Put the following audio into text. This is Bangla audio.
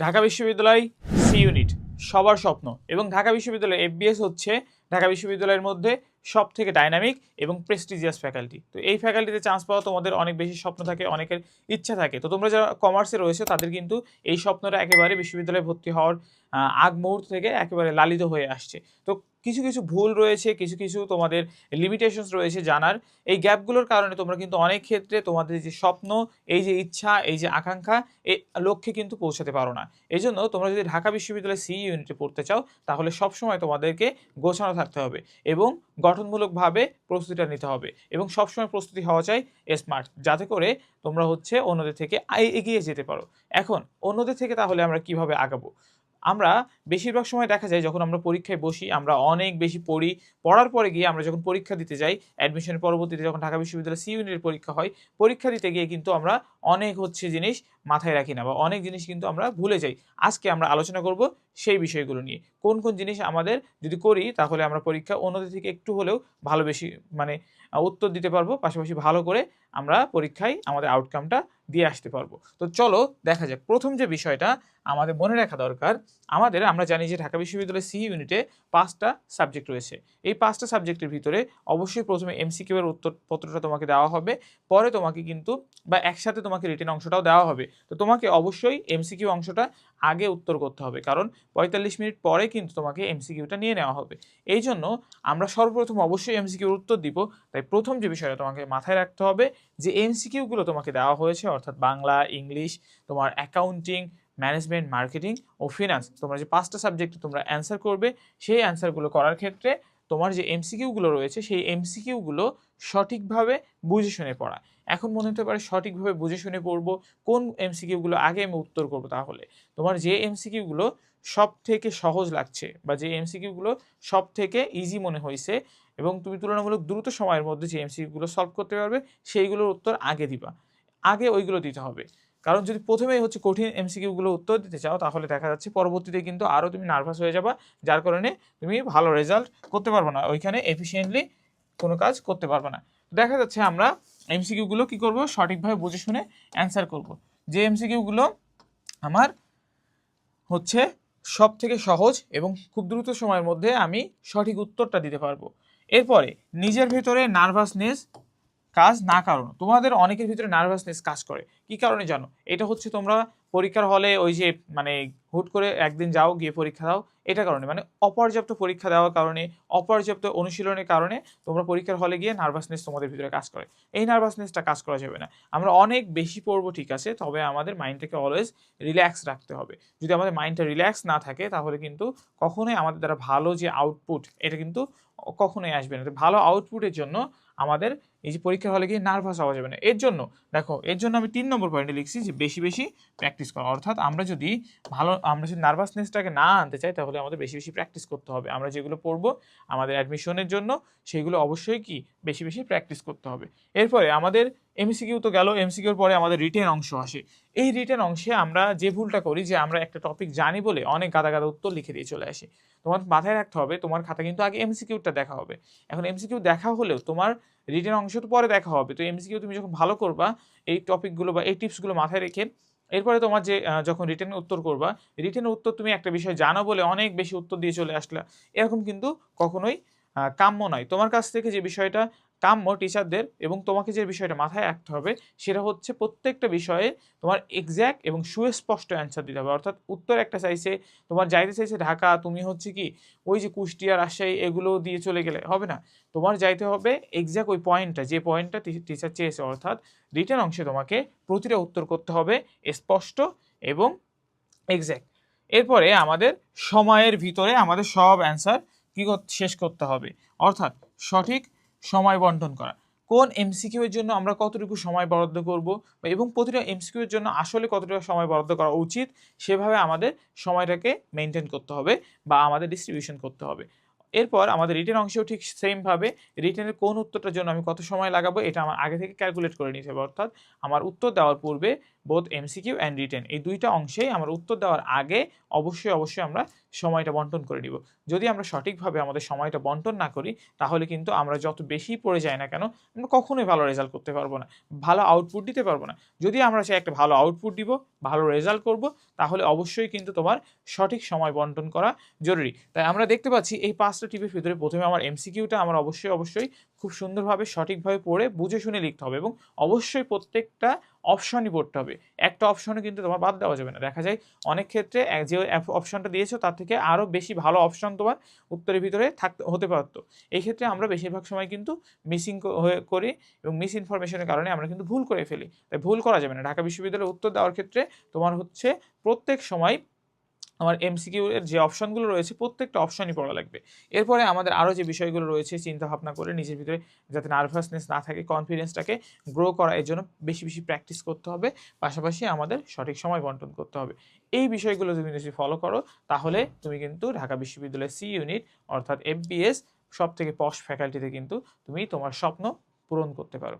ঢাকা বিশ্ববিদ্যালয় সি ইউনিট, সবার স্বপ্ন। এবং ঢাকা বিশ্ববিদ্যালয় এফবিএস হচ্ছে ঢাকা বিশ্ববিদ্যালয়ের মধ্যে সব থেকে ডাইনামিক এবং প্রেস্টিজিয়াস ফ্যাকাল্টি তো এই ফ্যাকাল্টিতে চান্স পাওয়া তোমাদের অনেক বেশি স্বপ্ন থাকে, অনেকের ইচ্ছা থাকে। তো তোমরা যারা কমার্সে রয়েছে, তাদের কিন্তু এই স্বপ্নটা একেবারে বিশ্ববিদ্যালয়ে ভর্তি হওয়ার আগ মুহূর্ত থেকে একেবারে লালিত হয়ে আসছে। তো কিছু কিছু ভুল রয়েছে, কিছু কিছু তোমাদের লিমিটেশনস রয়েছে জানার। এই গ্যাপগুলোর কারণে তোমরা কিন্তু অনেক ক্ষেত্রে তোমাদের যে স্বপ্ন, এই যে ইচ্ছা, এই যে আকাঙ্ক্ষা এই লক্ষ্যে কিন্তু পৌঁছাতে পারো না। এই জন্য তোমরা যদি ঢাকা বিশ্ববিদ্যালয়ে সি ইউনিটে পড়তে চাও, তাহলে সবসময় তোমাদেরকে গোছানো থাকতে হবে এবং গঠনমূলকভাবে প্রস্তুতিটা নিতে হবে এবং সবসময় প্রস্তুতি হওয়া চাই স্মার্ট যাতে করে তোমরা হচ্ছে অন্যদের থেকে এগিয়ে যেতে পারো। এখন অন্যদের থেকে তাহলে আমরা কীভাবে আগাবো? আমরা বেশিরভাগ সময় দেখা যায় যখন আমরা পরীক্ষায় বসি, আমরা অনেক বেশি পড়ি, পড়ার পরে গিয়ে আমরা যখন পরীক্ষা দিতে যাই অ্যাডমিশনের পরবর্তীতে যখন ঢাকা বিশ্ববিদ্যালয় সি ইউনিটের পরীক্ষা হয়, পরীক্ষা দিতে গিয়ে কিন্তু আমরা অনেক হচ্ছে জিনিস মাথায় রাখি না বা অনেক জিনিস কিন্তু আমরা ভুলে যাই। আজকে আমরা আলোচনা করব সেই বিষয়গুলো নিয়ে। কোন কোন জিনিস আমাদের যদি করি তাহলে আমরা পরীক্ষা অন্যদের থেকে একটু হলেও ভালো বেশি মানে উত্তর দিতে পারব। পাশাপাশি ভালো করে আমরা পরীক্ষায় আমাদের আউটকামটা দিয়ে আসতে পারব। তো চলো দেখা যাক। প্রথম যে বিষয়টা আমাদের মনে রাখা দরকার, আমাদের আমরা জানি যে ঢাকা বিশ্ববিদ্যালয়ের সি ইউনিটে পাঁচটা সাবজেক্ট রয়েছে। এই পাঁচটা সাবজেক্টের ভিতরে অবশ্যই প্রথমে এমসিকিউ এর উত্তরপত্রটা তোমাকে দেওয়া হবে। পরে তোমাকে কিন্তু বা একসাথে তোমাকে রিটেন অংশটাও দেওয়া হবে। তো তোমাকে অবশ্যই এমসিকিউ অংশটা আগে উত্তর করতে হবে, কারণ পঁয়তাল্লিশ মিনিট পরে কিন্তু তোমাকে এমসিকিউটা নিয়ে নেওয়া হবে। এই জন্য আমরা সর্বপ্রথম অবশ্যই এমসিকিউর উত্তর দিব, তাই প্রথম যে বিষয়টা তোমাকে মাথায় রাখতে হবে, যে এমসিকিউগুলো তোমাকে দেওয়া হয়েছে, অর্থাৎ বাংলা, ইংলিশ, তোমার অ্যাকাউন্টিং ম্যানেজমেন্ট মার্কেটিং ও ফিনান্স তোমরা যে পাঁচটা সাবজেক্টে তোমরা অ্যান্সার করবে, সেই অ্যান্সারগুলো করার ক্ষেত্রে তোমার যে এমসিকিউগুলো রয়েছে, সেই এমসিকিউগুলো সঠিকভাবে বুঝে শুনে পড়া। এখন মনে হতে পারে সঠিকভাবে বুঝে শুনে পড়ব কোন এমসিকিউগুলো আগে আমি উত্তর করব তাহলে। তোমার যে এমসিকিউগুলো সব থেকে সহজ লাগছে বা যে এমসিকিউগুলো সব থেকে ইজি মনে হয়েছে এবং তুমি তুলনামূলক দ্রুত সময়ের মধ্যে যে এমসিকিউগুলো সলভ করতে পারবে, সেইগুলোর উত্তর আগে দিবা। আগে ওইগুলো দিতে হবে। কারণ যদি প্রথমেই হচ্ছে কঠিন এমসিকিউগুলো উত্তর দিতে চাও, তাহলে দেখা যাচ্ছে পরবর্তীতে কিন্তু আরও তুমি নার্ভাস হয়ে যাবা, যার কারণে তুমি ভালো রেজাল্ট করতে পারবে না। ওইখানে এফিসিয়েন্টলি কোনো কাজ করতে পারবে না। দেখা যাচ্ছে আমরা এমসিকিউগুলো কি করব? সঠিকভাবে বুঝে শুনে অ্যান্সার করব। যে এমসিকিউগুলো আমার হচ্ছে সব থেকে সহজ এবং খুব দ্রুত সময়ের মধ্যে আমি সঠিক উত্তরটা দিতে পারব। এরপরে নিজের ভেতরে নার্ভাসনেস কাজ না কারণ। তোমাদের অনেকের ভিতরে নার্ভাসনেস কাজ করে। কি কারণে জানো? এটা হচ্ছে তোমরা পরীক্ষার হলে ওই যে মানে হুট করে একদিন যাও, গিয়ে পরীক্ষা দাও, এটা কারণে। মানে অপর্যাপ্ত পরীক্ষা দেওয়ার কারণে, অপর্যাপ্ত অনুশীলনের কারণে তোমরা পরীক্ষার হলে গিয়ে নার্ভাসনেস তোমাদের ভিতরে কাজ করে। এই নার্ভাসনেসটা কাজ করা যাবে না। আমরা অনেক বেশি পড়ব, ঠিক আছে? তবে আমাদের মাইন্ডটাকে অলওয়েজ রিল্যাক্স রাখতে হবে। যদি আমাদের মাইন্ডটা রিল্যাক্স না থাকে, তাহলে কিন্তু কখনোই আমাদের দ্বারা ভালো যে আউটপুট এটা কিন্তু কখনোই আসবে না। ভালো আউটপুটের জন্য আমাদের এই যে পরীক্ষার হলে গিয়ে নার্ভাস হওয়া যাবে না। এর জন্য, দেখো, এর জন্য আমি তিন নম্বর পয়েন্টে লিখছি যে বেশি বেশি প্র্যাকটিস করা। অর্থাৎ আমরা যদি ভালো, আমরা যদি নার্ভাসনেসটাকে না আনতে চাই, তাহলে আমাদের বেশি বেশি প্র্যাকটিস করতে হবে। আমরা যেগুলো পড়ব আমাদের অ্যাডমিশনের জন্য, সেগুলো অবশ্যই কি? বেশি বেশি প্র্যাকটিস করতে হবে। এরপরে আমাদের এমসিকিউ তো গেল। এমসিকিউর পরে আমাদের রিটেন অংশ আসে। এই রিটেন অংশে আমরা যে ভুলটা করি, যে আমরা একটা টপিক জানি বলে অনেক গাদা গাদা উত্তর লিখে দিয়ে চলে আসি। তোমার মাথায় রাখতে হবে, তোমার খাতা কিন্তু আগে এমসিকিউটা দেখা হবে। এখন এমসিকিউ দেখা হলেও তোমার রিটেন অংশ তো পরে দেখা হবে। তো এমসিকিউ তুমি যখন ভালো করবা, এই টপিকগুলো বা এই টিপসগুলো মাথায় রেখে এরপরে তোমার যে যখন রিটেন উত্তর করবা রিটেন উত্তর তুমি একটা বিষয় জানো বলে অনেক বেশি উত্তর দিয়ে চলে আসলা। এরকম কিন্তু কখনোই কাম্য নয়। তোমার কাছ থেকে যে বিষয়টা কাম্য টিচারদের এবং তোমাকে যে বিষয়টা মাথায় রাখতে হবে, সেটা হচ্ছে প্রত্যেকটা বিষয়ে তোমার এক্স্যাক্ট এবং সুস্পষ্ট অ্যান্সার দিতে হবে। অর্থাৎ উত্তর একটা চাইছে তোমার যাইতে চাইছে ঢাকা, তুমি হচ্ছে কি, ওই যে কুষ্টিয়া, রাজশাহী, এগুলো দিয়ে চলে গেলে হবে না। তোমার যাইতে হবে এক্স্যাক্ট ওই পয়েন্টটা যে পয়েন্টটা টিচার চেয়েছে, অর্থাৎ রিটার্ন অংশে তোমাকে প্রতিটা উত্তর করতে হবে স্পষ্ট এবং এক্স্যাক্ট এরপরে আমাদের সময়ের ভিতরে আমাদের সব অ্যান্সার কী শেষ করতে হবে। অর্থাৎ সঠিক সময় বন্টন করা। কোন এমসিকিউ এর জন্য আমরা কতটুকু সময় বরাদ্দ করব এবং প্রতিটা এমসিকিউ এর জন্য আসলে কতটুকু সময় বরাদ্দ করা উচিত, সেভাবে আমাদের সময়টাকে মেনটেন করতে হবে বা আমাদের ডিস্ট্রিবিউশন করতে হবে। এরপর আমাদের রিটেন অংশেও ঠিক সেমভাবে রিটেনের কোন উত্তরটার জন্য আমি কত সময় লাগাবো এটা আমার আগে থেকে ক্যালকুলেট করে নিতে হবে। অর্থাৎ আমার উত্তর দেওয়ার পূর্বে বোধ এমসিকিউ অ্যান্ড রিটেন এই দুইটা অংশেই আমার উত্তর দেওয়ার আগে অবশ্যই অবশ্যই আমরা সময়টা বন্টন করে দিব যদি আমরা সঠিকভাবে আমাদের সময়টা বন্টন না করি, তাহলে কিন্তু আমরা যত বেশি পড়ে যাই না কেন, আমরা কখনোই ভালো রেজাল্ট করতে পারব না। ভালো আউটপুট দিতে পারব না। যদি আমরা চাই একটা ভালো আউটপুট দিব, ভালো রেজাল্ট করব, তাহলে অবশ্যই কিন্তু তোমার সঠিক সময় বন্টন করা জরুরি। তাই আমরা দেখতে পাচ্ছি এই পাঁচটা টিপের ভিতরে প্রথমে আমার এমসিকিউটা আমার অবশ্যই অবশ্যই খুব সুন্দরভাবে, সঠিকভাবে পড়ে, বুঝে শুনে লিখতে হবে এবং অবশ্যই প্রত্যেকটা অপশনই পড়তে হবে। একটা অপশনে কিন্তু তোমার বাদ দেওয়া যাবে না। দেখা যায় অনেক ক্ষেত্রে যে অপশনটা দিয়েছ, তার থেকে আরও বেশি ভালো অপশন তোমার উত্তরের ভিতরে থাকতে, হতে পারতো। এই ক্ষেত্রে আমরা বেশিরভাগ সময় কিন্তু মিসিং করি এবং মিস ইনফরমেশনের কারণে আমরা কিন্তু ভুল করে ফেলি। তাই ভুল করা যাবে না। ঢাকা বিশ্ববিদ্যালয়ে উত্তর দেওয়ার ক্ষেত্রে তোমার হচ্ছে প্রত্যেক সময় আমার এমসিকিউ এর যে অপশনগুলো রয়েছে, প্রত্যেকটা অপশনই পড়া লাগবে। এরপরে আমাদের আরও যে বিষয়গুলো রয়েছে চিন্তা ভাবনা করে নিজের ভিতরে যাতে নার্ভাসনেস না থাকে কনফিডেন্সটাকে গ্রো করা, এর জন্য বেশি বেশি প্র্যাকটিস করতে হবে। পাশাপাশি আমাদের সঠিক সময় বন্টন করতে হবে। এই বিষয়গুলো তুমি যদি ফলো করো, তাহলে তুমি কিন্তু ঢাকা বিশ্ববিদ্যালয়ের সি ইউনিট অর্থাৎ এমপিএস সব থেকে পশ ফ্যাকাল্টিতে কিন্তু তুমি তোমার স্বপ্ন পূরণ করতে পারো।